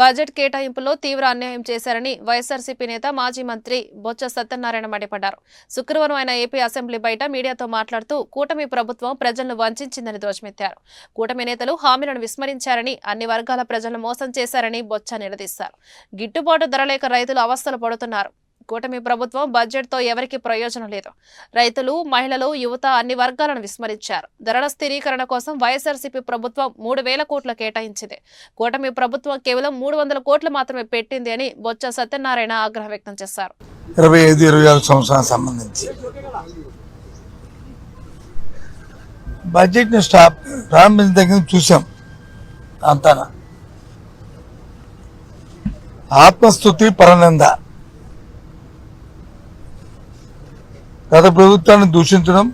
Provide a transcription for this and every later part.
Budget కేటాయింపులో తీవ్ర అన్యాయం చేశారని వైఎస్ఆర్సీపీ నేత మాజీ మంత్రి బొత్స సత్యనారాయణ మండిపడ్డారు. శుక్రవారం ఆయన ఏపీ అసెంబ్లీ బయట మీడియాతో మాట్లాడుతూ కూటమి ప్రభుత్వం ప్రజలను వంచిందని ధ్వజమెత్తారు. కూటమి నేతలు హామీలను విస్మరించారని అన్ని వర్గాల ప్రజలను మోసం చేశారని బొత్స నిలదీశారు. గిట్టుబాటు ధర లేక రైతులు అవస్థలు పడుతున్నారు. కూటమి ప్రభుత్వం బడ్జెట్తో ఎవరికి ప్రయోజనం లేదు. రైతులు మహిళలు యువత అన్ని వర్గాలను విస్మరించారు. ధరల స్థిరీకరణ కోసం వైఎస్ఆర్సీపీ ప్రభుత్వం మూడు వేల కోట్లు కేటాయించింది. కూటమి ప్రభుత్వం కేవలం మూడు వందల కోట్లు మాత్రమే పెట్టింది అని బొత్స సత్యనారాయణ ఆగ్రహం వ్యక్తం చేశారు. ఇరవై ఐదు ఇరవై ఆరు సంబంధించి. బడ్జెట్ని స్టాప్ ప్రారంభించిన దగ్గర చూసాం. ఆత్మస్థుతి పరనింద. గత ప్రభుత్వాన్ని దూషించడం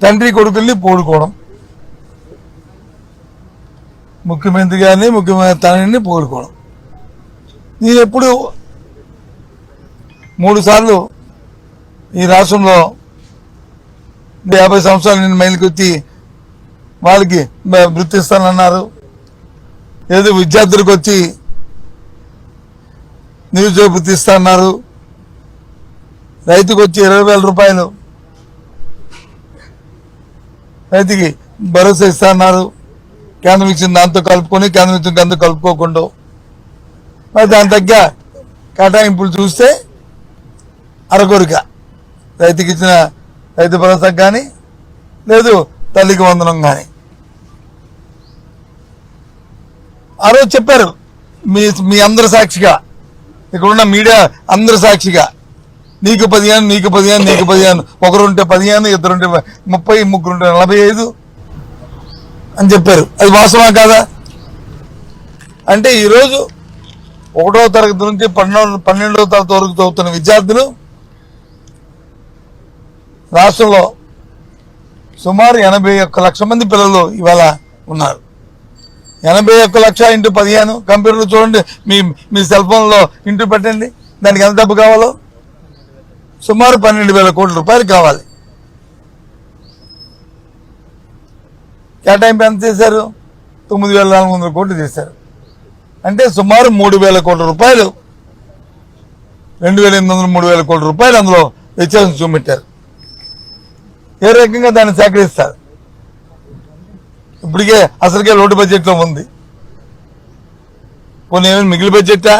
తండ్రి కొడుకుల్ని పోడుకోవడం ముఖ్యమంత్రి గారిని ముఖ్యమంత్రి తండ్రిని పోడుకోవడం నేను ఎప్పుడు మూడు సార్లు ఈ రాష్ట్రంలో యాభై సంవత్సరాలు నేను మైలుకొచ్చి వాళ్ళకి వృత్తిస్తానన్నారు ఏదో విద్యార్థులకు వచ్చి నిరుద్యోగ వృత్తి అన్నారు రైతుకు వచ్చి ఇరవై వేల రూపాయలు. రైతుకి భరోసా ఇస్తానన్నారు కేంద్రం ఇచ్చిన దాంతో కలుపుకొని కేంద్రం ఇచ్చిన దాంతో కలుపుకోకుండా. మరి దాని తగ్గ కేటాయింపులు చూస్తే అరకొరిక. రైతుకి ఇచ్చిన రైతు భరోసాకు కానీ లేదు తల్లికి వందనం కానీ ఆ రోజు చెప్పారు మీ మీ అందరి సాక్షిగా. ఇక్కడున్న మీడియా అందరి సాక్షిగా. నీకు పదిహేను నీకు పదిహేను నీకు పదిహేను. ఒకరుంటే పదిహేను ఇద్దరుంటే ముప్పై ముగ్గురుంటే నలభై ఐదు అని చెప్పారు. అది వాస్తవా కాదా? అంటే ఈరోజు ఒకటో తరగతి నుంచి పన్నెండు పన్నెండవ తరగతి వరకు చదువుతున్న విద్యార్థులు రాష్ట్రంలో సుమారు ఎనభై ఒక్క లక్ష మంది పిల్లలు ఇవాళ ఉన్నారు. ఎనభై ఒక్క లక్ష ఇంటూ పదిహేను. కంప్యూటర్లు చూడండి మీ మీ సెల్ ఫోన్లో ఇంటూ పెట్టండి. దానికి ఎంత డబ్బు కావాలో? సుమారు పన్నెండు వేల కోట్ల రూపాయలు కావాలి. కేటాయింపు ఎంత చేశారు తొమ్మిది వేల నాలుగు వందల కోట్లు చేశారు అంటే సుమారు మూడు వేల కోట్ల రూపాయలు. రెండు వేల ఎనిమిది వందల మూడు వేల కోట్ల రూపాయలు అందులో వ్యత్యాసం చూపెట్టారు. ఏ రకంగా దాన్ని సేకరిస్తారు? ఇప్పటికే అసలుకే లోటు బడ్జెట్లో ఉంది. కొన్ని ఏమైనా మిగిలి బడ్జెట్టా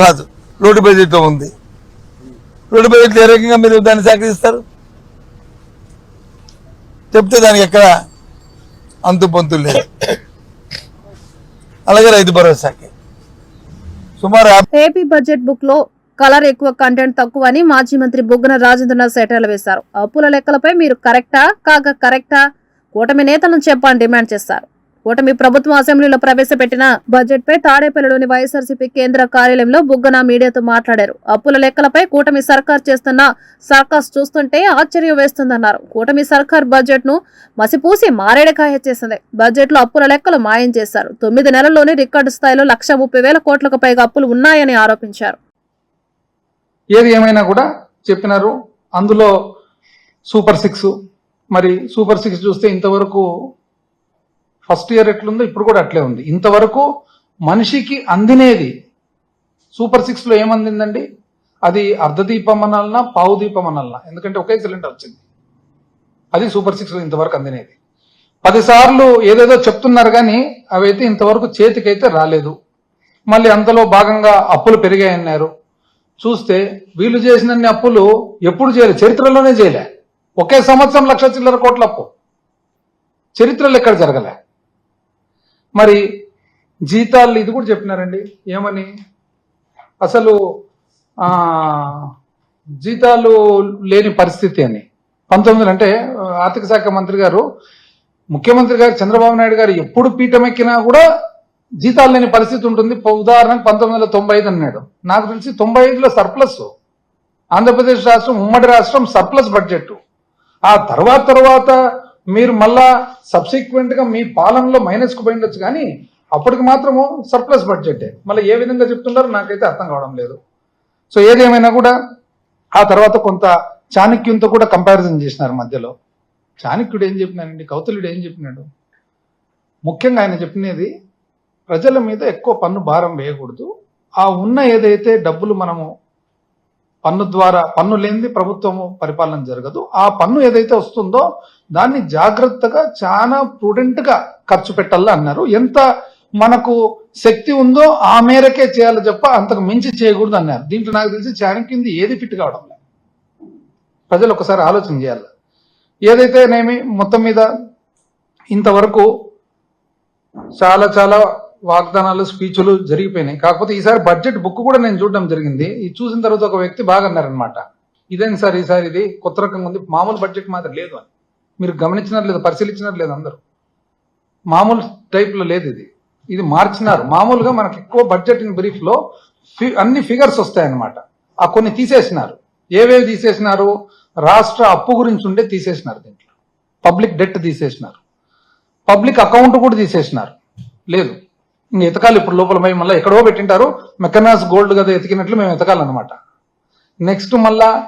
కాదు లోటు బడ్జెట్లో ఉంది. లోటు బడ్జెట్లో ఏ రకంగా మీరు దాన్ని సహకరిస్తారు చెప్తే దానికి ఎక్కడ అంతు పొంతులు లేదు. అలాగే రైతు భరోసాకి సుమారు ఏపీ బడ్జెట్ బుక్లో కలర్ ఎక్కువ కంటెంట్ తక్కువ అని మాజీ మంత్రి బుగ్గన రాజేంద్రనాథ్ సెటర్లు వేశారు. అప్పుల లెక్కలపై మీరు కరెక్టా? కాక కరెక్టా? కూటమి నేతలను చెప్పాలని డిమాండ్ చేశారు కూటమి ప్రభుత్వం అసెంబ్లీలో ప్రవేశపెట్టిన బడ్జెట్ పై తాడేపల్లిలోని వైఎస్ఆర్సీపీ కేంద్ర కార్యాలయంలో బుగ్గన మీడియాతో మాట్లాడారు. అప్పుల లెక్కలపై కూటమి సర్కార్ చేస్తున్న సర్కస్ చూస్తుంటే ఆశ్చర్యం వేస్తుందన్నారు. కూటమి సర్కార్ బడ్జెట్ను మసిపూసి మారేడకాయ చేసింది. బడ్జెట్లో అప్పుల లెక్కలు మాయం చేశారు. తొమ్మిది నెలల్లోనే రికార్డు స్థాయిలో లక్ష ముప్పై వేల కోట్లకు పైగా అప్పులు ఉన్నాయని ఆరోపించారు. ఏది ఏమైనా కూడా చెప్పినారు. అందులో సూపర్ సిక్స్ మరి సూపర్ సిక్స్ చూస్తే ఇంతవరకు ఫస్ట్ ఇయర్ ఎట్లుందో ఇప్పుడు కూడా అట్లే ఉంది. ఇంతవరకు మనిషికి అందినేది సూపర్ సిక్స్లో ఏమందిందండి? అది అర్ధదీపం అనాలనా పావు దీపం ఎందుకంటే ఒకే సిలిండర్ వచ్చింది. అది సూపర్ సిక్స్లో ఇంతవరకు అందినేది. పదిసార్లు ఏదేదో చెప్తున్నారు కానీ అవైతే ఇంతవరకు చేతికైతే రాలేదు. మళ్ళీ అంతలో భాగంగా అప్పులు పెరిగాయన్నారు. చూస్తే వీళ్ళు చేసినన్ని అప్పులు ఎప్పుడు చేయలే? చరిత్రలోనే చేయలే. ఒకే సంవత్సరం లక్ష చిల్లర కోట్ల అప్పు చరిత్రలో ఎక్కడ జరగలే. మరి జీతాలు ఇది కూడా చెప్పినారండి. ఏమని? అసలు జీతాలు లేని పరిస్థితి అని. పంతొమ్మిది అంటే ఆర్థిక శాఖ మంత్రి గారు ముఖ్యమంత్రి గారు చంద్రబాబు నాయుడు గారు ఎప్పుడు పీఠం ఎక్కినా కూడా జీతాలు లేని పరిస్థితి ఉంటుంది. ఉదాహరణకు పంతొమ్మిది వందల తొంభై ఐదు అన్నాడు. నాకు తెలిసి తొంభై ఐదులో సర్ప్లస్. ఆంధ్రప్రదేశ్ రాష్ట్రం ఉమ్మడి రాష్ట్రం సర్ప్లస్ బడ్జెట్ ఆ తర్వాత తర్వాత మీరు మళ్ళా సబ్సిక్వెంట్గా మీ పాలనలో మైనస్కు పోయిండొచ్చు కానీ అప్పటికి మాత్రము సర్ప్లస్ బడ్జెట్ మళ్ళీ ఏ విధంగా చెప్తున్నారో నాకైతే అర్థం కావడం లేదు. సో ఏదేమైనా కూడా ఆ తర్వాత కొంత చాణక్యంతో కూడా కంపారిజన్ చేసినారు మధ్యలో. చాణక్యుడు ఏం చెప్పినాడండి? కౌతలుడు ఏం చెప్పినాడు? ముఖ్యంగా ఆయన చెప్పినది ప్రజల మీద ఎక్కువ పన్ను భారం వేయకూడదు. ఆ ఉన్న ఏదైతే డబ్బులు మనము పన్ను ద్వారా పన్ను లేనిది ప్రభుత్వము పరిపాలన జరగదు. ఆ పన్ను ఏదైతే వస్తుందో దాన్ని జాగ్రత్తగా చాలా prudent గా ఖర్చు పెట్టాలి అన్నారు. ఎంత మనకు శక్తి ఉందో ఆ మేరకే చేయాలి చెప్ప అంతకు మించి చేయకూడదు అన్నారు. దీంట్లో నాకు తెలిసి చాణక్యంది ఏది ఫిట్ కావడం లేదు. ప్రజలు ఒకసారి ఆలోచన చేయాలి. ఏదైతేనేమి మొత్తం మీద ఇంతవరకు చాలా చాలా వాగ్దానాలు స్పీచ్లు జరిగిపోయినాయి. కాకపోతే ఈసారి బడ్జెట్ బుక్ కూడా నేను చూడడం జరిగింది. ఇది చూసిన తర్వాత ఒక వ్యక్తి బాగా అన్నారనమాట ఇదేంటి సార్ ఈసారి ఇది కొత్త రకంగా ఉంది. మామూలు బడ్జెట్ మాత్రం లేదు అని. మీరు గమనించినారు లేదు పరిశీలించినారు లేదు అందరూ. మామూలు టైప్లో లేదు ఇది. ఇది మార్చినారు. మామూలుగా మనకి ఎక్కువ బడ్జెట్ ఇన్ బ్రీఫ్లో ఫి- అన్ని ఫిగర్స్ వస్తాయన్నమాట. ఆ కొన్ని తీసేసినారు. ఏవేవి తీసేసినారు? రాష్ట్ర అప్పు గురించి ఉండే తీసేసినారు దీంట్లో. పబ్లిక్ డెట్ తీసేసినారు. పబ్లిక్ అకౌంట్ కూడా తీసేసినారు. లేదు. ఎతకాలి ఇప్పుడు లోపల పోయి మళ్ళీ ఎక్కడో పెట్టింటారు. మెకనాస్ గోల్డ్ కదా ఎతికినట్లు మేము ఎతకాలన్నమాట. నెక్స్ట్ మళ్ళా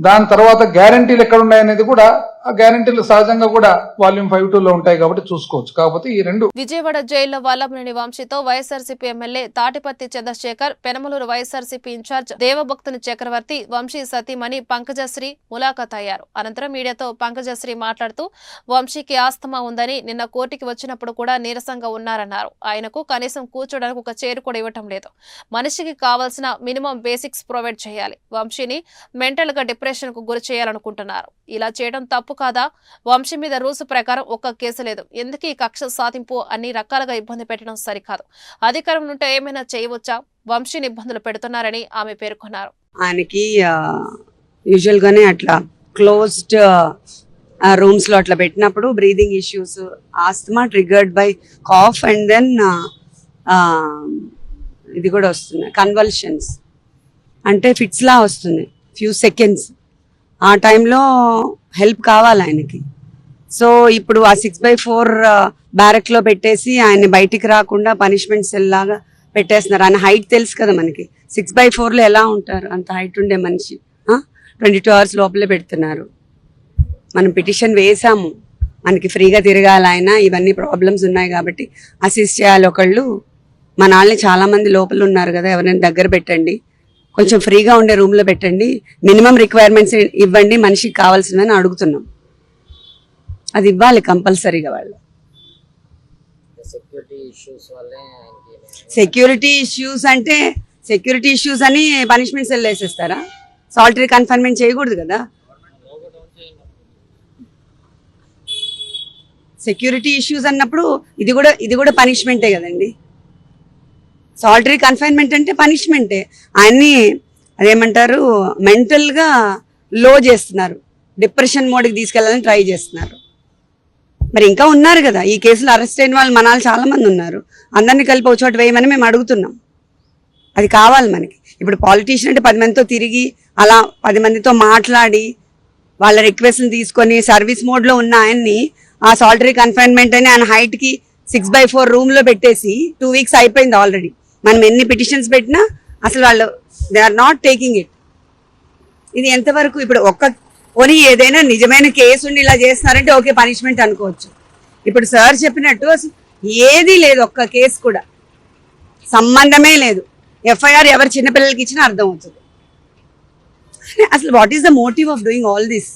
దాని తర్వాత గ్యారంటీలు ఎక్కడ ఉన్నాయనేది కూడా ఆ గ్యారంటీలు సహజంగా కూడా వాల్యూమ్ ఫైవ్ టూ లో ఉంటాయి కాబట్టి చూసుకోవచ్చు. కాకపోతే ఈ రెండు విజయవాడ జైల్లో Vallabhaneni వంశీతో YSRCP MLA Tatiparthi Chandrasekhar Penamaluru YSRCP incharge Devabhaktuni Chakravarthi Vamsi సతీమణి పంకజశ్రీ ములాఖత్ అయ్యారు. అనంతరం మీడియాతో పంకజశ్రీ మాట్లాడుతూ వంశీకి ఆస్తమా ఉందని నిన్న కోర్టుకి వచ్చినప్పుడు కూడా నీరసంగా ఉన్నారన్నారు. ఆయనకు కనీసం కూర్చోడానికి ఒక చైర్ కూడా ఇవ్వటం లేదు. మనిషికి కావాల్సిన మినిమం బేసిక్స్ ప్రొవైడ్ చేయాలి. వంశీని మెంటల్గా డిప్రెషన్కు గురి చేయాలనుకుంటున్నారు. ఇలా చేయడం తప్పు కాదా? వంశీ మీద రూల్స్ ప్రకారం ఒక్క కేసు లేదు. ఎందుకు ఈ కక్ష సాధింపు అన్ని రకాలుగా ఇబ్బంది పెట్టడం సరికాదు? అధికారం నుండి ఏమైనా చేయవచ్చా? వంశీని ఇబ్బందులు పెడుతున్నారని ఆమె పేర్కొన్నారు. ఆయనకి యూజువల్ గానే అట్లా క్లోజ్డ్ రూమ్స్లో అట్లా పెట్టినప్పుడు breathing issues asthma triggered by cough and then ఇది కూడా వస్తుంది. కన్వల్షన్స్ అంటే ఫిట్స్ లా వస్తుంది. ఫ్యూ సెకండ్స్ ఆ టైంలో హెల్ప్ కావాలి ఆయనకి. సో ఇప్పుడు ఆ సిక్స్ బై ఫోర్ బ్యారెక్లో పెట్టేసి ఆయన బయటికి రాకుండా పనిష్మెంట్ సెల్ లాగా పెట్టేస్తున్నారు. ఆయన హైట్ తెలుసు కదా మనకి. సిక్స్ బై ఫోర్లో ఎలా ఉంటారు? అంత హైట్ ఉండే మనిషి ట్వంటీ టూ అవర్స్ లోపలే పెడుతున్నారు. మనం పిటిషన్ వేసాము మనకి ఫ్రీగా తిరగాలి ఆయన. ఇవన్నీ ప్రాబ్లమ్స్ ఉన్నాయి కాబట్టి అసిస్ట్ చేయాలి ఒకళ్ళు. మన వాళ్ళని చాలామంది లోపల ఉన్నారు కదా ఎవరైనా దగ్గర పెట్టండి. కొంచెం ఫ్రీగా ఉండే రూమ్లో పెట్టండి. మినిమం రిక్వైర్మెంట్స్ ఇవ్వండి. మనిషికి కావాల్సిందని అడుగుతున్నాం. అది ఇవ్వాలి కంపల్సరీగా వాళ్ళు. సెక్యూరిటీ ఇష్యూస్ అంటే సెక్యూరిటీ ఇష్యూస్ అని పనిష్మెంట్ సెల్ వేసేస్తారా? సాల్టరీ కన్ఫైన్మెంట్ చేయకూడదు కదా? సెక్యూరిటీ ఇష్యూస్ అన్నప్పుడు ఇది కూడా ఇది కూడా పనిష్మెంటే కదండి? సాల్టరీ కన్ఫైన్మెంట్ అంటే పనిష్మెంటే ఆయన్ని అదేమంటారు మెంటల్గా లో చేస్తున్నారు. డిప్రెషన్ మోడ్కి తీసుకెళ్ళాలని ట్రై చేస్తున్నారు. మరి ఇంకా ఉన్నారు కదా ఈ కేసులో అరెస్ట్ అయిన వాళ్ళు మనాలు చాలామంది ఉన్నారు. అందరినీ కలిపి ఒక చోట వేయమని మేము అడుగుతున్నాం. అది కావాలి మనకి. ఇప్పుడు పాలిటీషియన్ అంటే పది మందితో తిరిగి అలా పది మందితో మాట్లాడి వాళ్ళ రిక్వెస్ట్ని తీసుకొని సర్వీస్ మోడ్లో ఉన్న ఆయన్ని ఆ సాల్టరీ కన్ఫైన్మెంట్ అని ఆయన హైట్కి సిక్స్ బై ఫోర్ రూమ్లో పెట్టేసి టూ వీక్స్ అయిపోయింది ఆల్రెడీ మనం ఎన్ని పిటిషన్స్ పెట్టినా అసలు వాళ్ళు they are not taking it ఇది ఎంతవరకు ఇప్పుడు ఒక్క పోనీ ఏదైనా నిజమైన కేసు ఉండి ఇలా చేస్తున్నారంటే ఓకే పనిష్మెంట్ అనుకోవచ్చు. ఇప్పుడు సార్ చెప్పినట్టు అసలు ఏదీ లేదు ఒక్క కేసు కూడా. సంబంధమే లేదు. ఎఫ్ఐఆర్ ఎవరు చిన్నపిల్లలకి ఇచ్చినా అర్థం అవుతుంది. అసలు what is the motive of doing all this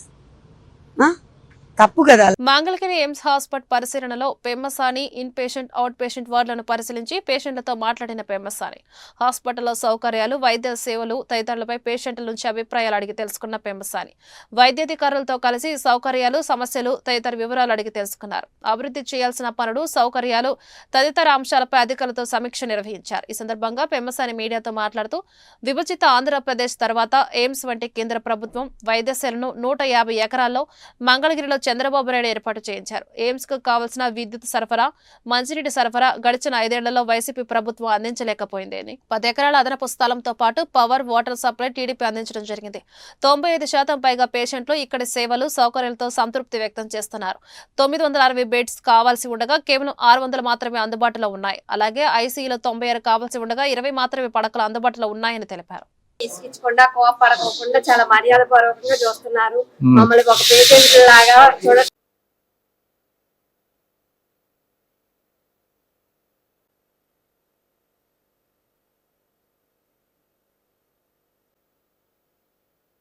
తప్పు కదా. మంగళగిరి ఎయిమ్స్ హాస్పిటల్ పరిశీలనలో Pemmasani in patient out patient వార్డులను పరిశీలించి పేషెంట్లతో మాట్లాడిన పెమ్మసాని. హాస్పిటల్లో సౌకర్యాలు వైద్య సేవలు తదితరులపై పేషెంట్ల నుంచి అభిప్రాయాలు అడిగి తెలుసుకున్న పెమ్మసాని. వైద్యాధికారులతో కలిసి సౌకర్యాలు సమస్యలు తదితర వివరాలు అడిగి తెలుసుకున్నారు. అభివృద్ధి చేయాల్సిన పనులు సౌకర్యాలు తదితర అంశాలపై అధికారులతో సమీక్ష నిర్వహించారు. ఈ సందర్భంగా పెమ్మసాని మీడియాతో మాట్లాడుతూ విభజిత ఆంధ్రప్రదేశ్ తర్వాత ఎయిమ్స్ వంటి కేంద్ర ప్రభుత్వం వైద్యశాలను నూట యాభై ఎకరాల్లో మంగళగిరిలో చంద్రబాబు నాయుడు ఏర్పాటు చేయించారు. ఎయిమ్స్కు కావాల్సిన విద్యుత్ సరఫరా మంచినీటి సరఫరా గడిచిన ఐదేళ్ళలో వైసీపీ ప్రభుత్వం అందించలేకపోయింది అని. పది ఎకరాల అదనపు స్థలంతో పాటు పవర్ వాటర్ సప్లై టీడీపీ అందించడం జరిగింది. తొంభై ఐదు శాతం పైగా పేషెంట్లు ఇక్కడి సేవలు సౌకర్యాలతో సంతృప్తి వ్యక్తం చేస్తున్నారు. తొమ్మిది వందల అరవై బెడ్స్ కావాల్సి ఉండగా కేవలం ఆరు వందలు మాత్రమే అందుబాటులో ఉన్నాయి. అలాగే ఐసీయూలో తొంభై ఆరు కావాల్సి ఉండగా ఇరవై మాత్రమే పడకలు అందుబాటులో ఉన్నాయని తెలిపారు. విసిగించకుండా కోపడకోకుండా చాలా మర్యాద పూర్వకంగా చూస్తున్నారు మమ్మల్ని ఒక పేషెంట్ లాగా చూడ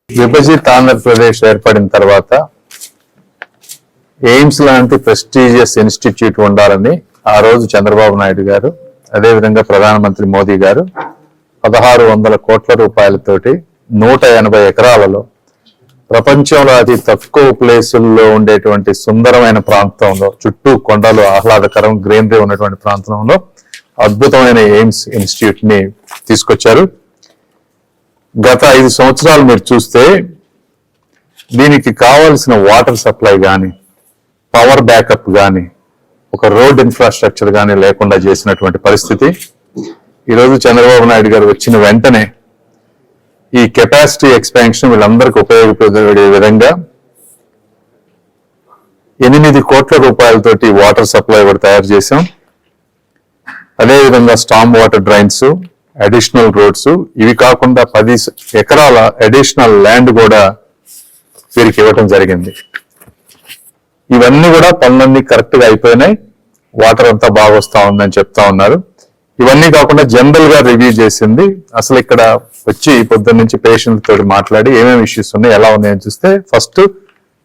విభజిత్ ఆంధ్రప్రదేశ్ ఏర్పడిన తర్వాత ఎయిమ్స్ లాంటి ప్రెస్టీజియస్ ఇన్స్టిట్యూట్ ఉండాలని ఆ రోజు చంద్రబాబు నాయుడు గారు అదేవిధంగా ప్రధానమంత్రి మోదీ గారు పదహారు వందల కోట్ల రూపాయలతోటి నూట ఎనభై ఎకరాలలో ప్రపంచంలో అతి తక్కువ ప్లేసుల్లో ఉండేటువంటి సుందరమైన ప్రాంతంలో చుట్టూ కొండలు ఆహ్లాదకరం గ్రీనరీ ఉన్నటువంటి ప్రాంతంలో అద్భుతమైన ఎయిమ్స్ ఇన్స్టిట్యూట్ని తీసుకొచ్చారు. గత ఐదు సంవత్సరాలు మీరు చూస్తే దీనికి కావాల్సిన వాటర్ సప్లై కానీ పవర్ బ్యాకప్ కానీ ఒక రోడ్ ఇన్ఫ్రాస్ట్రక్చర్ కానీ లేకుండా చేసినటువంటి పరిస్థితి. ఈరోజు చంద్రబాబు నాయుడు గారు వచ్చిన వెంటనే ఈ కెపాసిటీ ఎక్స్పాన్షన్ వీళ్ళందరికీ ఉపయోగపడే విధంగా ఎనిమిది కోట్ల రూపాయలతోటి వాటర్ సప్లై కూడా తయారు చేశాం. అదేవిధంగా storm water drains additional roads ఇవి కాకుండా పది ఎకరాల అడిషనల్ ల్యాండ్ కూడా వీరికి ఇవ్వటం జరిగింది. ఇవన్నీ కూడా పనులన్నీ కరెక్ట్గా అయిపోయినాయి. వాటర్ అంతా బాగా వస్తూ ఉందని చెప్తా ఉన్నారు. ఇవన్నీ కాకుండా జనరల్గా రివ్యూ చేసింది. అసలు ఇక్కడ వచ్చి పొద్దున్న నుంచి పేషెంట్ తోటి మాట్లాడి ఏమేమి ఇష్యూస్ ఉన్నాయి ఎలా ఉన్నాయని చూస్తే ఫస్ట్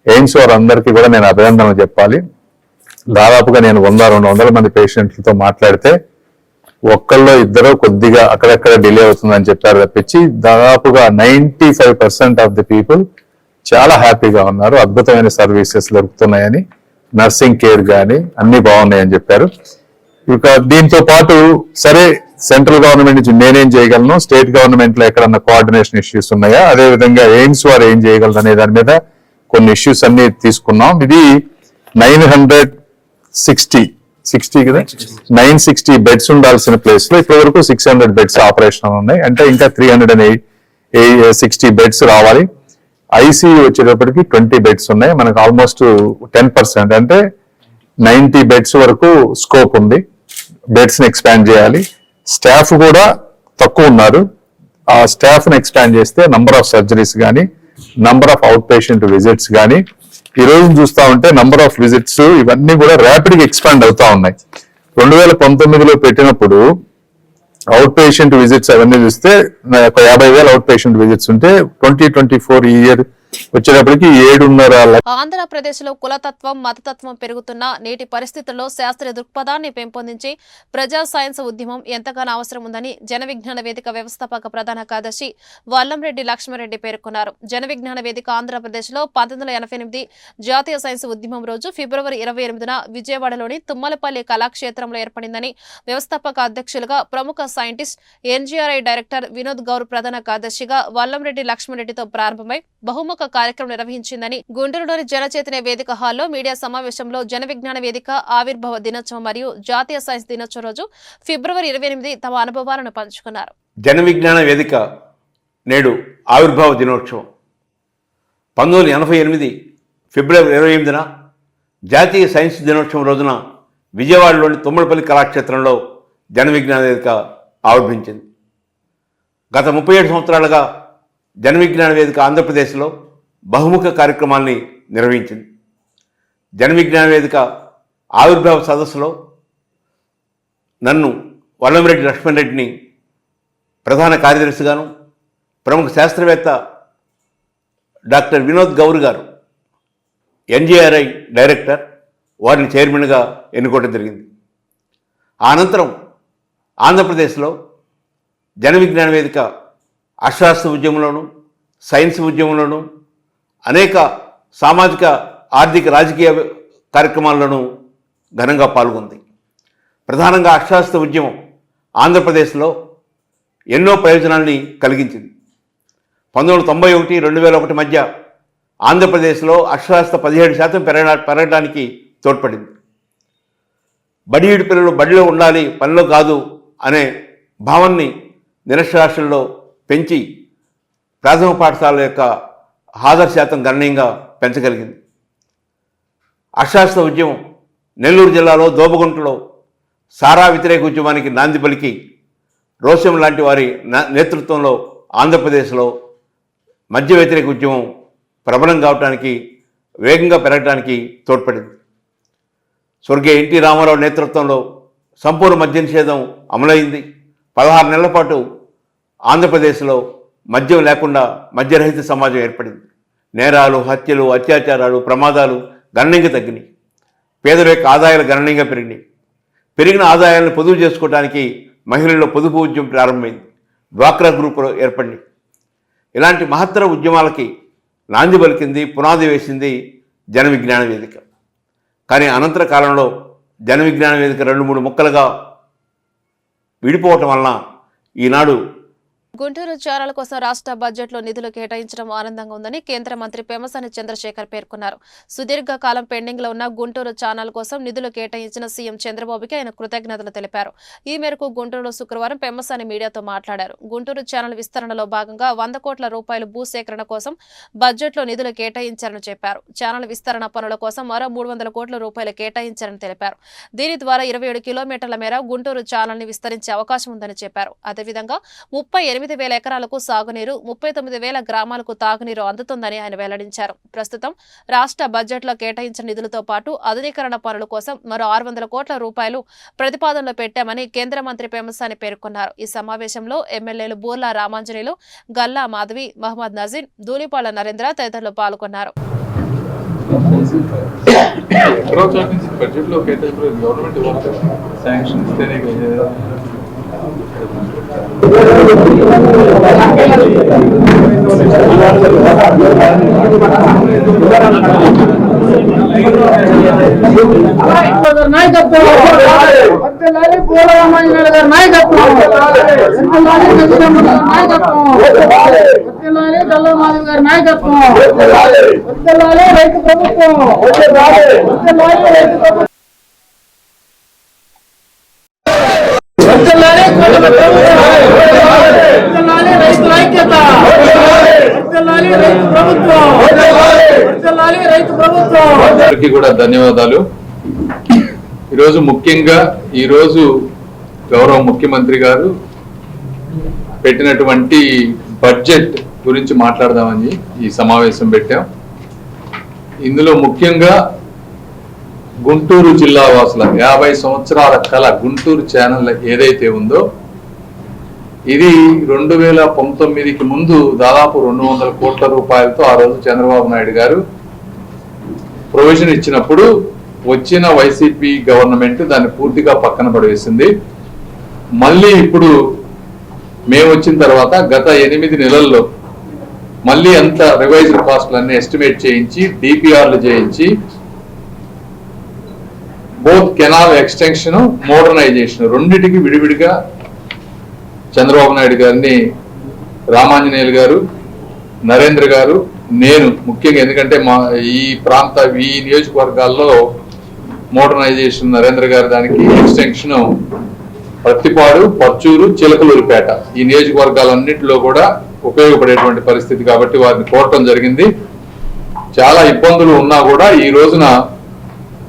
ఎయిమ్స్ వారు అందరికీ కూడా నేను అభినందనలు చెప్పాలి. దాదాపుగా నేను వంద రెండు వందల మంది పేషెంట్లతో మాట్లాడితే ఒక్కళ్ళో ఇద్దరు కొద్దిగా అక్కడక్కడ డిలే అవుతుందని చెప్పారు తప్పించి దాదాపుగా ninety five percent of the people చాలా హ్యాపీగా ఉన్నారు. అద్భుతమైన సర్వీసెస్ దొరుకుతున్నాయని. నర్సింగ్ కేర్ కానీ అన్ని బాగున్నాయని చెప్పారు. ఇక దీంతో పాటు సరే సెంట్రల్ గవర్నమెంట్ నుంచి నేనేం చేయగలను? స్టేట్ గవర్నమెంట్లో ఎక్కడన్నా కోఆర్డినేషన్ ఇష్యూస్ ఉన్నాయా? అదే విధంగా ఎయిమ్స్ వారు ఏం చేయగలరు అనే దాని మీద కొన్ని ఇష్యూస్ అన్ని తీసుకున్నాం. ఇది నైన్ హండ్రెడ్ సిక్స్టీ సిక్స్టీ కదా? నైన్ సిక్స్టీ బెడ్స్ ఉండాల్సిన ప్లేస్లో ఇప్పటి వరకు సిక్స్ హండ్రెడ్ బెడ్స్ ఆపరేషన్ ఉన్నాయి. అంటే ఇంకా three hundred and sixty beds రావాలి. ఐసీయూ వచ్చేటప్పటికి ట్వంటీ బెడ్స్ ఉన్నాయి. మనకు ఆల్మోస్ట్ టెన్ పర్సెంట్. అంటే నైన్టీ బెడ్స్ వరకు స్కోప్ ఉంది. బెడ్స్ని ఎక్స్పాండ్ చేయాలి. స్టాఫ్ కూడా తక్కువ ఉన్నారు. ఆ స్టాఫ్ని ఎక్స్పాండ్ చేస్తే నంబర్ ఆఫ్ సర్జరీస్ కానీ number of out patient visits కానీ ఈ రోజు చూస్తా ఉంటే నంబర్ ఆఫ్ విజిట్స్ ఇవన్నీ కూడా ర్యాపిడ్గా ఎక్స్పాండ్ అవుతా ఉన్నాయి. రెండు వేల పంతొమ్మిదిలో పెట్టినప్పుడు అవుట్ పేషెంట్ విజిట్స్ అవన్నీ చూస్తే నా యొక్క యాభై వేల అవుట్ పేషెంట్ విజిట్స్ ఉంటే ట్వంటీ ట్వంటీ ఫోర్ ఈ ఇయర్ వచ్చేటప్పటికి ఏడున్నర ఆంధ్రప్రదేశ్ ఆంధ్రప్రదేశ్లో కులతత్వం మతతత్వం పెరుగుతున్న నేటి పరిస్థితుల్లో శాస్త్రీయ దృక్పథాన్ని పెంపొందించి ప్రజా సైన్స్ ఉద్యమం ఎంతగానో అవసరం ఉందని జన విజ్ఞాన వేదిక వ్యవస్థాపక ప్రధాన కార్యదర్శి వల్లంరెడ్డి లక్ష్మారెడ్డి పేర్కొన్నారు. జన విజ్ఞాన వేదిక ఆంధ్రప్రదేశ్లో పంతొమ్మిది వందల ఎనభై ఎనిమిది జాతీయ సైన్స్ ఉద్యమం రోజు ఫిబ్రవరి ఇరవై ఎనిమిదిన విజయవాడలోని తుమ్మలపల్లి కళాక్షేత్రంలో ఏర్పడిందని వ్యవస్థాపక అధ్యక్షులుగా ప్రముఖ scientist NGRI director Vinod Gaur ప్రధాన కార్యదర్శిగా వల్లంరెడ్డి లక్ష్మారెడ్డితో ప్రారంభమై బహుముఖ కార్యక్రమం నిర్వహించిందని గుంటూరులోని జనచైతన్య వేదిక హాల్లో మీడియా సమావేశంలో జన విజ్ఞాన వేదిక ఆవిర్భావ దినోత్సవం మరియు జాతీయ సైన్స్ దినోత్సవం రోజు ఫిబ్రవరి ఇరవై ఎనిమిది తమ అనుభవాలను పంచుకున్నారు. జన విజ్ఞాన వేదిక నేడు ఆవిర్భావ దినోత్సవం. పంతొమ్మిది ఎనభై ఎనిమిది ఫిబ్రవరి ఇరవై ఎనిమిదిన జాతీయ సైన్స్ దినోత్సవం రోజున విజయవాడలోని తుమ్మలపల్లి కళాక్షేత్రంలో జన విజ్ఞాన వేదిక ఆవిర్భించింది. గత ముప్పై ఏడు సంవత్సరాలుగా జన విజ్ఞాన వేదిక ఆంధ్రప్రదేశ్లో బహుముఖ కార్యక్రమాల్ని నిర్వహించింది. జనవిజ్ఞాన వేదిక ఆవిర్భావ సదస్సులో నన్ను వల్లంరెడ్డి లక్ష్మణ్ రెడ్డిని ప్రధాన కార్యదర్శిగాను ప్రముఖ శాస్త్రవేత్త డాక్టర్ వినోద్ గౌర్ గారు ఎన్జిఆర్ఐ డైరెక్టర్ వారిని చైర్మన్గా ఎన్నుకోవడం జరిగింది. అనంతరం ఆంధ్రప్రదేశ్లో జన విజ్ఞాన వేదిక అక్షరాస్త్ర ఉద్యమంలోను సైన్స్ ఉద్యమంలోను అనేక సామాజిక ఆర్థిక రాజకీయ కార్యక్రమాల్లోనూ ఘనంగా పాల్గొంది. ప్రధానంగా అక్షరాస్త్ర ఉద్యమం ఆంధ్రప్రదేశ్లో ఎన్నో ప్రయోజనాల్ని కలిగించింది. పంతొమ్మిది వందల తొంభై ఒకటి రెండు వేల ఒకటి మధ్య ఆంధ్రప్రదేశ్లో అక్షరాస్యత పదిహేడు శాతం పెరగ పెరగడానికి తోడ్పడింది. బడియుడి పిల్లలు బడిలో ఉండాలి పనిలో కాదు అనే భావాన్ని నిరక్షరాస్యుల్లో పెంచి ప్రాథమిక పాఠశాల యొక్క హాజరు శాతం గణనీయంగా పెంచగలిగింది. అశాస్త్ర ఉద్యమం నెల్లూరు జిల్లాలో దోబగుంటలో సారా వ్యతిరేక ఉద్యమానికి నాంది పలికి రోషం లాంటి వారి నేతృత్వంలో ఆంధ్రప్రదేశ్లో మధ్య వ్యతిరేక ఉద్యమం ప్రబలం కావడానికి వేగంగా పెరగడానికి తోడ్పడింది. స్వర్గీయ ఎన్టీ రామారావు నేతృత్వంలో సంపూర్ణ మద్య నిషేధం అమలైంది. పదహారు నెలల పాటు ఆంధ్రప్రదేశ్లో మద్యం లేకుండా మద్యరహిత సమాజం ఏర్పడింది. నేరాలు హత్యలు అత్యాచారాలు ప్రమాదాలు గణనీయంగా తగ్గినాయి. పేదల యొక్క ఆదాయాలు గణనీయంగా పెరిగినాయి. పెరిగిన ఆదాయాలను పొదుపు చేసుకోవడానికి మహిళల్లో పొదుపు ఉద్యమం ప్రారంభమైంది. డ్వాక్రా గ్రూపులు ఏర్పడినాయి. ఇలాంటి మహత్తర ఉద్యమాలకి నాంది పలికింది పునాది వేసింది జన విజ్ఞాన వేదిక. కానీ అనంతర కాలంలో జన విజ్ఞాన వేదిక రెండు మూడు ముక్కలుగా విడిపోవటం వలన ఈనాడు గుంటూరు చారాల కోసం రాష్ట్ర బడ్జెట్లో నిధులు కేటాయించడం ఆనందంగా ఉందని కేంద్ర మంత్రి పెమసాని చంద్రశేఖర్ పేర్కొన్నారు. సుదీర్ఘ కాలం పెండింగ్లో ఉన్న గుంటూరు ఛానల్ కోసం నిధులు కేటాయించిన సీఎం చంద్రబాబుకి ఆయన కృతజ్ఞతలు తెలిపారు. ఈ మేరకు గుంటూరులో శుక్రవారం పెమ్మసాని మీడియాతో మాట్లాడారు. గుంటూరు ఛానల్ విస్తరణలో భాగంగా వంద కోట్ల రూపాయలు భూసేకరణ కోసం బడ్జెట్లో నిధులు కేటాయించారని చెప్పారు. ఛానల్ విస్తరణ పనుల కోసం మరో మూడు వందల కోట్ల రూపాయలు కేటాయించారని తెలిపారు. దీని ద్వారా ఇరవై ఏడు కిలోమీటర్ల మేర గుంటూరు ఛానల్ని విస్తరించే అవకాశం ఉందని చెప్పారు. అదేవిధంగా ముప్పై ఎనిమిది వేల ఎకరాలకు సాగునీరు ముప్పై తొమ్మిది వేల గ్రామాలకు తాగునీరు అందుతుందని ఆయన వెల్లడించారు. ప్రస్తుతం రాష్ట్ర బడ్జెట్లో కేటాయించిన నిధులతో పాటు ఆధునీకరణ పనుల కోసం మరో ఆరు వందల కోట్ల రూపాయలు ప్రతిపాదనలో పెట్టామని కేంద్ర మంత్రి పేమసాని పేర్కొన్నారు. ఈ సమావేశంలో ఎమ్మెల్యేలు బూర్లా రామాంజనేయులు గల్లా మాధవి మహమ్మద్ నజీన్ ధూళిపాళ్ళ నరేంద్ర తదితరులు పాల్గొన్నారు. ఎక్కడో చోట నుంచి బడ్జెట్లో కేటాయింపు గవర్నమెంట్ ఇవ్వాలి శాంక్షన్ ఇస్తేనే కదా. అందరికీ కూడా ధన్యవాదాలు. ఈరోజు ముఖ్యంగా ఈరోజు గౌరవ ముఖ్యమంత్రి గారు పెట్టినటువంటి బడ్జెట్ గురించి మాట్లాడదామని ఈ సమావేశం పెట్టాం. ఇందులో ముఖ్యంగా గుంటూరు జిల్లా వాసుల యాభై సంవత్సరాల కళ గుంటూరు ఛానల్ ఏదైతే ఉందో ఇది రెండు వేల పంతొమ్మిదికి ముందు దాదాపు రెండు వందల కోట్ల రూపాయలతో ఆ రోజు చంద్రబాబు నాయుడు గారు ప్రొవిజన్ ఇచ్చినప్పుడు వచ్చిన వైసీపీ గవర్నమెంట్ దాన్ని పూర్తిగా పక్కన పడవేసింది మళ్ళీ ఇప్పుడు మేము వచ్చిన తర్వాత గత ఎనిమిది నెలల్లో మళ్ళీ అంత రివైజ్డ్ కాస్ట్లన్నీ ఎస్టిమేట్ చేయించి డిపిఆర్లు చేయించి బోత్ కెనాల్ ఎక్స్టెన్షన్ మోడర్నైజేషన్ రెండింటికి విడివిడిగా చంద్రబాబు నాయుడు గారిని రామాంజనేయులు గారు నరేంద్ర గారు నేను ముఖ్యంగా ఎందుకంటే మా ఈ ప్రాంత ఈ నియోజకవర్గాల్లో మోడర్నైజేషన్ నరేంద్ర గారు దానికి ఎక్స్టెన్షన్ ప్రతిపాడు పర్చూరు చిలకలూరుపేట. ఈ నియోజకవర్గాలన్నింటిలో కూడా ఉపయోగపడేటువంటి పరిస్థితి కాబట్టి వారిని కోరటం జరిగింది. చాలా ఇబ్బందులు ఉన్నా కూడా ఈ రోజున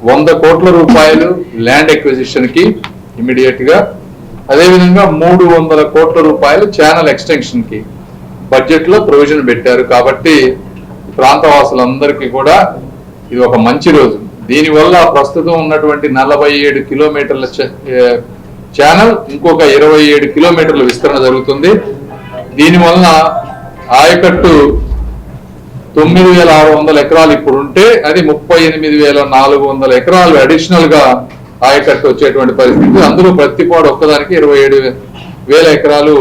వంద కోట్ల రూపాయలు ల్యాండ్ ఎక్విజిషన్కి ఇమీడియట్గా అదేవిధంగా మూడు వందల కోట్ల రూపాయలు ఛానల్ ఎక్స్టెన్షన్కి బడ్జెట్లో ప్రొవిజన్ పెట్టారు. కాబట్టి ప్రాంతవాసులందరికీ కూడా ఇది ఒక మంచి రోజు. దీనివల్ల ప్రస్తుతం ఉన్నటువంటి నలభై ఏడు కిలోమీటర్ల చ- ఛానల్ ఇంకొక ఇరవై ఏడు కిలోమీటర్ల విస్తరణ జరుగుతుంది. దీనివలన ఆయకట్టు తొమ్మిది వేల ఆరు వందల ఎకరాలు ఇప్పుడు ఉంటే అది ముప్పై ఎనిమిది వేల నాలుగు వందల ఎకరాలు అడిషనల్గా ఆయకట్టు వచ్చేటువంటి పరిస్థితి. అందులో ప్రతిపాడు ఒక్కదానికి ఇరవై ఏడు వేల ఎకరాలు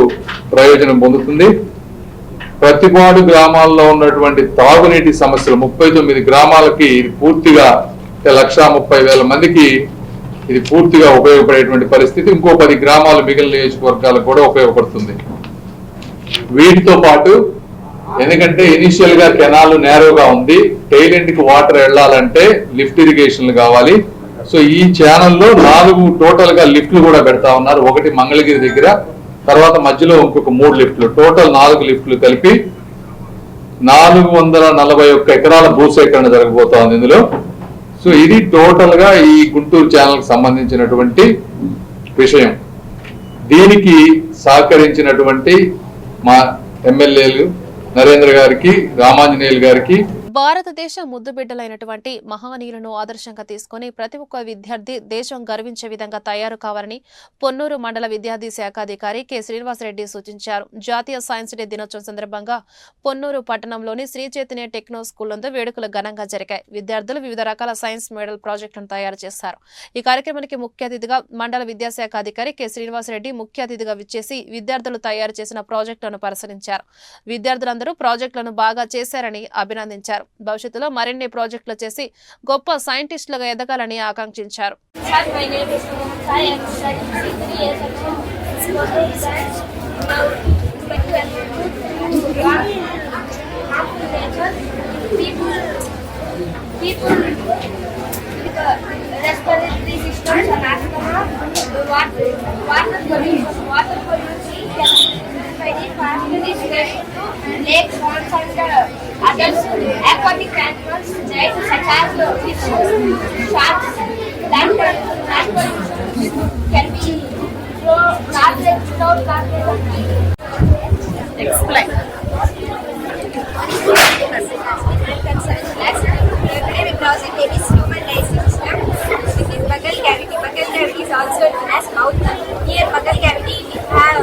ప్రయోజనం పొందుతుంది. ప్రతిపాడు గ్రామాల్లో ఉన్నటువంటి తాగునీటి సమస్యలు ముప్పై తొమ్మిది గ్రామాలకి ఇది పూర్తిగా లక్షా ముప్పై వేల మందికి ఇది పూర్తిగా ఉపయోగపడేటువంటి పరిస్థితి. ఇంకో పది గ్రామాలు మిగిలిన నియోజకవర్గాలకు కూడా ఉపయోగపడుతుంది. వీటితో పాటు ఎందుకంటే ఇనిషియల్గా కెనాల్ నేరోగా ఉంది. టైలెంట్కి వాటర్ వెళ్ళాలంటే లిఫ్ట్ ఇరిగేషన్లు కావాలి. సో ఈ ఛానల్లో నాలుగు టోటల్గా లిఫ్ట్లు కూడా పెడతా ఉన్నారు. ఒకటి మంగళగిరి దగ్గర తర్వాత మధ్యలో ఇంకొక మూడు లిఫ్ట్లు. టోటల్ నాలుగు లిఫ్ట్లు కలిపి నాలుగు వందల నలభై ఒక్క ఎకరాల భూసేకరణ జరగబోతోంది ఇందులో. సో ఇది టోటల్గా ఈ గుంటూరు ఛానల్ సంబంధించినటువంటి విషయం. దీనికి సహకరించినటువంటి మా ఎమ్మెల్యేలు నరేంద్ర గారికి రామాంజనేయులు గారికి భారతదేశ ముద్దుబిడ్డలైనటువంటి మహానీయులను ఆదర్శంగా తీసుకొని ప్రతి ఒక్క విద్యార్థి దేశం గర్వించే విధంగా తయారు కావాలని పొన్నూరు మండల విద్యార్థి శాఖ అధికారి కె. శ్రీనివాసరెడ్డి సూచించారు. జాతీయ సైన్స్ డే దినోత్సవం సందర్భంగా పొన్నూరు పట్టణంలోని శ్రీ చైతన్య టెక్నో స్కూల్లందు వేడుకలు ఘనంగా జరిగాయి. విద్యార్థులు వివిధ రకాల సైన్స్ మోడల్ ప్రాజెక్టులను తయారు చేశారు. ఈ కార్యక్రమానికి ముఖ్య అతిథిగా మండల విద్యాశాఖ అధికారి కె. శ్రీనివాసరెడ్డి ముఖ్య అతిథిగా విచ్చేసి విద్యార్థులు తయారు చేసిన ప్రాజెక్టులను పరిశీలించారు. విద్యార్థులందరూ ప్రాజెక్టులను బాగా చేశారని అభినందించారు. భవిష్యత్తులో మరిన్ని ప్రాజెక్టులు చేసి గొప్ప సైంటిస్టులుగా ఎదగాలని ఆకాంక్షించారు. People people sharks, that that pollution can be garbage, without garbage Explain. Every browsing is human life system. This is buccal cavity. Buccal cavity is also known as mouth. Here, buccal cavity, we have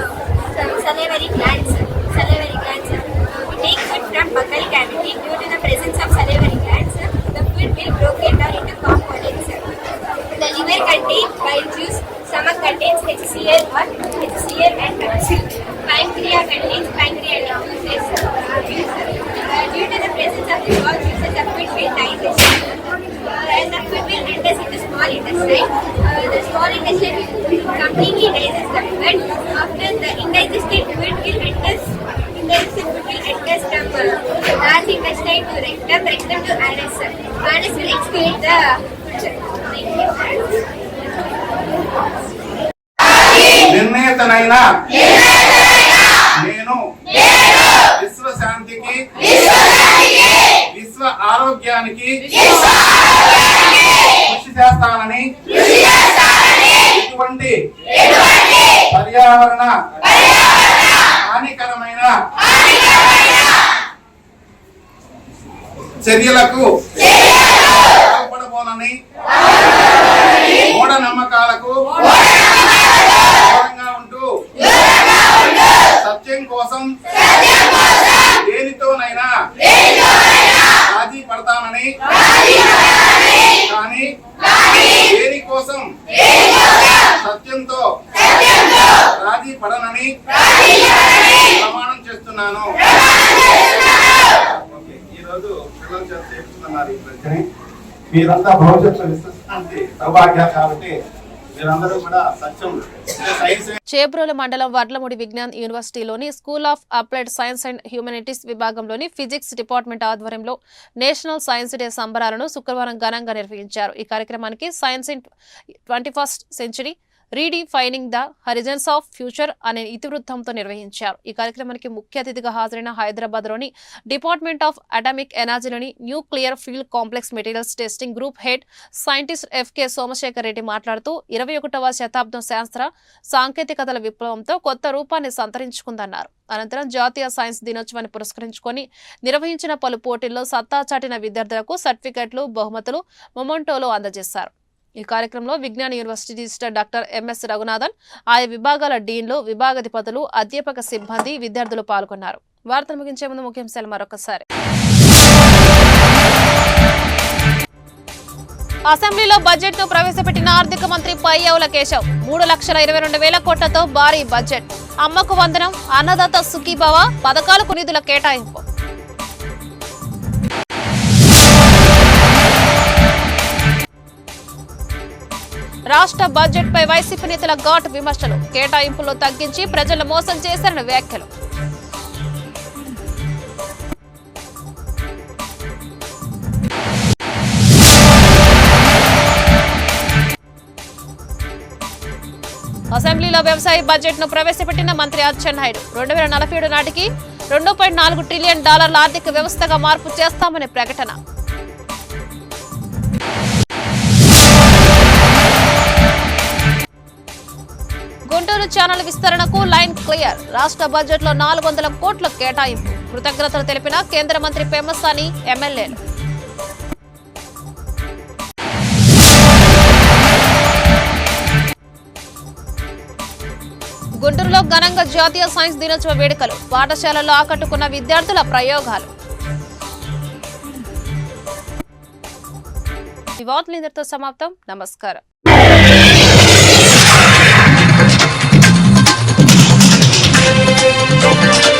salivary glands. Salivary glands. We take food from buccal cavity. Due to the presence of salivary glands, the food will broken down into components. The liver contains bile juice. Stomach contains HCl1, HCl and Pancreas contains pancreatic juices. Uh, due to the presence of these all juices, the food will digest. Uh, the food will enter into small intestine. Uh, the small intestine will completely digest the food. After the indigested food will enter indigested food will enter uh, large intestine to rectum, rectum to anus. Anus will excrete the నిర్ణేతనైన నేను విశ్వశాంతికి విశ్వ ఆరోగ్యానికి కృషి చేస్తానని ఇటువంటి పర్యావరణ హానికరమైన చర్యలకు పాల్పడబోనని మూఢనమ్మకాలకు దూరంగా ఉంటూ సత్యం కోసం దేనితోనైనా రాజీ పడతానని కానీ దేని కోసం సత్యంతో రాజీ పడనని ప్రమాణం చేస్తున్నాను. ఓకే, ఈరోజు పిల్లల చేస్తున్నారు ఈ మీరంతా భవిష్యత్తు విశ్వసించి సౌభాగ్య కాబట్టి మీరందరూ చేబ్రోలు మండలం Vadlamudi Vignan యూనివర్సిటీలోని school of applied science and humanities విభాగంలోని physics department ఆధ్వర్యంలో నేషనల్ సైన్స్ డే సంబరాలను శుక్రవారం ఘనంగా నిర్వహించారు. ఈ కార్యక్రమానికి science in twenty first century redefining the horizons of future అనే ఇతివృత్తంతో నిర్వహించారు. ఈ కార్యక్రమానికి ముఖ్య అతిథిగా హాజరైన హైదరాబాద్లోని department of atomic ఎనర్జీలోని nuclear fuel complex materials testing group head scientist FK Somasekhar Reddy మాట్లాడుతూ ఇరవై ఒకటవ శతాబ్దం శాస్త్ర సాంకేతికతల విప్లవంతో కొత్త రూపాన్ని సంతరించుకుందన్నారు. అనంతరం జాతీయ సైన్స్ దినోత్సవాన్ని పురస్కరించుకొని నిర్వహించిన పలు పోటీల్లో సత్తా చాటిన విద్యార్థులకు సర్టిఫికెట్లు బహుమతులు మొమెంటోలు అందజేశారు. ఈ కార్యక్రమంలో Vignan university registrar doctor MS Raghunathan ఆయా విభాగాల డీన్లు విభాగాధిపతులు అధ్యాపక సిబ్బంది విద్యార్థులు పాల్గొన్నారు. వార్తలు ముగించే ముందు ముఖ్యాంశాలు మరొకసారి. అసెంబ్లీలో బడ్జెట్ను ప్రవేశపెట్టిన ఆర్థిక మంత్రి పయ్యవుల కేశవ్ మూడు లక్షల ఇరవై రెండు వేల కోట్లతో భారీ బడ్జెట్. అమ్మకు వందనం అన్నదాత సుఖీభావ పథకాలకు నిధుల కేటాయింపు. రాష్ట్ర బడ్జెట్ పై వైసీపీ నేతల ఘాటు విమర్శలు కేటాయింపులు తగ్గించి ప్రజలను మోసం చేశారని వ్యాఖ్యలు. అసెంబ్లీలో వ్యవసాయ బడ్జెట్ను ప్రవేశపెట్టిన మంత్రి అచ్చెన్నాయుడు. రెండు వేల నలభై ఏడు నాటికి రెండు పాయింట్ నాలుగు ట్రిలియన్ డాలర్ల ఆర్థిక వ్యవస్థగా మార్పు చేస్తామనే ప్రకటన. ఛానల్ విస్తరణకు లైన్ క్లియర్. రాష్ట్ర బడ్జెట్లో నాలుగు వందల కోట్ల కేటాయింపు. కృతజ్ఞతలు తెలిపిన కేంద్ర మంత్రి పెమ్మసాని ఎమ్మెల్యేలు. గుంటూరులో ఘనంగా జాతీయ సైన్స్ దినోత్సవ వేడుకలు. పాఠశాలలో ఆకట్టుకున్న విద్యార్థుల ప్రయోగాలు. ఈ వార్తలు ఇంతటితో సమాప్తం. నమస్కారం. Música